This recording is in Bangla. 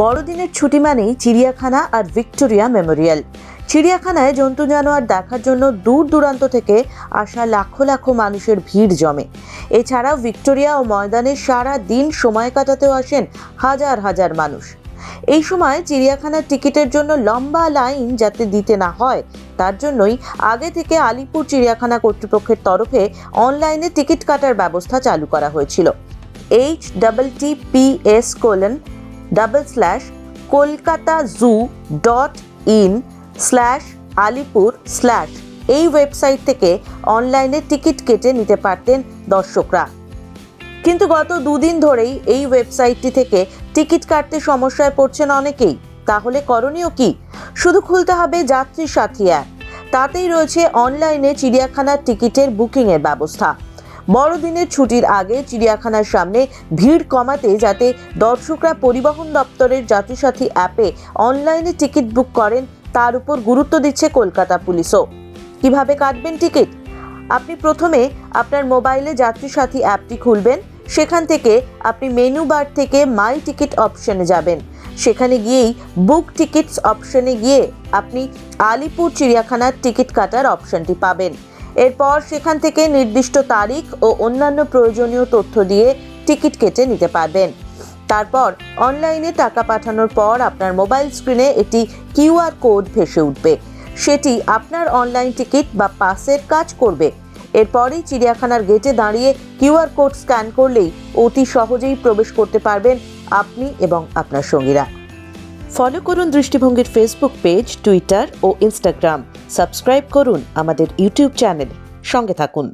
বড়দিনের ছুটি মানেই চিড়িয়াখানা আর ভিক্টোরিয়া মেমোরিয়াল। চিড়িয়াখানায় জন্তু জানোয়ার দেখার জন্য দূর দূরান্ত থেকে আসা লাখো লাখো মানুষের ভিড় জমে। এছাড়াও ভিক্টোরিয়া ও ময়দানে সারা দিন সময় কাটাতেও আসেন হাজার হাজার মানুষ। এই সময় চিড়িয়াখানার টিকিটের জন্য লম্বা লাইন যাতে দিতে না হয়, তার জন্যই আগে থেকে আলিপুর চিড়িয়াখানা কর্তৃপক্ষের তরফে অনলাইনে টিকিট কাটার ব্যবস্থা চালু করা হয়েছিল। H double T P S colon double slash Kolkata zoo dot in slash Alipore slash এই ওয়েবসাইট থেকে অনলাইনে টিকিট কেটে নিতে পারতেন দর্শকরা। কিন্তু গত দুদিন ধরেই এই ওয়েবসাইটটি থেকে টিকিট কাটতে সমস্যায় পড়ছেন অনেকেই। তাহলে করণীয় কি? শুধু খুলতে হবে যাত্রী সাথী অ্যাপ তাতেই রয়েছে অনলাইনে চিড়িয়াখানার টিকিটের বুকিংয়ের ব্যবস্থা। বড়দিনের ছুটির আগে চিড়িয়াখানার সামনে ভিড় কমাতে যাতে দর্শকরা পরিবহন দপ্তরের যাত্রীসাথী অ্যাপে অনলাইনে টিকিট বুক করেন, তার উপর গুরুত্ব দিচ্ছে কলকাতা পুলিশও। কীভাবে কাটবেন টিকিট? আপনি প্রথমে আপনার মোবাইলে যাত্রীসাথী অ্যাপটি খুলবেন, সেখান থেকে আপনি মেনু বার থেকে মাই টিকিট অপশনে যাবেন। সেখানে গিয়েই বুক টিকিটস অপশনে গিয়ে আপনি আলিপুর চিড়িয়াখানার টিকিট কাটার অপশনটি পাবেন। এরপর সেখান থেকে নির্দিষ্ট তারিখ ও অন্যান্য প্রয়োজনীয় তথ্য দিয়ে টিকিট কেটে নিতে পারবেন। তারপর অনলাইনে টাকা পাঠানোর পর আপনার মোবাইল স্ক্রিনে একটি কিউআর কোড ভেসে উঠবে। সেটি আপনার অনলাইন টিকিট বা পাসের কাজ করবে। এরপরেই চিড়িয়াখানার গেটে দাঁড়িয়ে কিউআর কোড স্ক্যান করলেই অতি সহজেই প্রবেশ করতে পারবেন আপনি এবং আপনার সঙ্গীরা। ফলো করুন দৃষ্টিভঙ্গির ফেসবুক পেজ, টুইটার ও ইনস্টাগ্রাম। সাবস্ক্রাইব করুন আমাদের ইউটিউব চ্যানেল সঙ্গে থাকুন।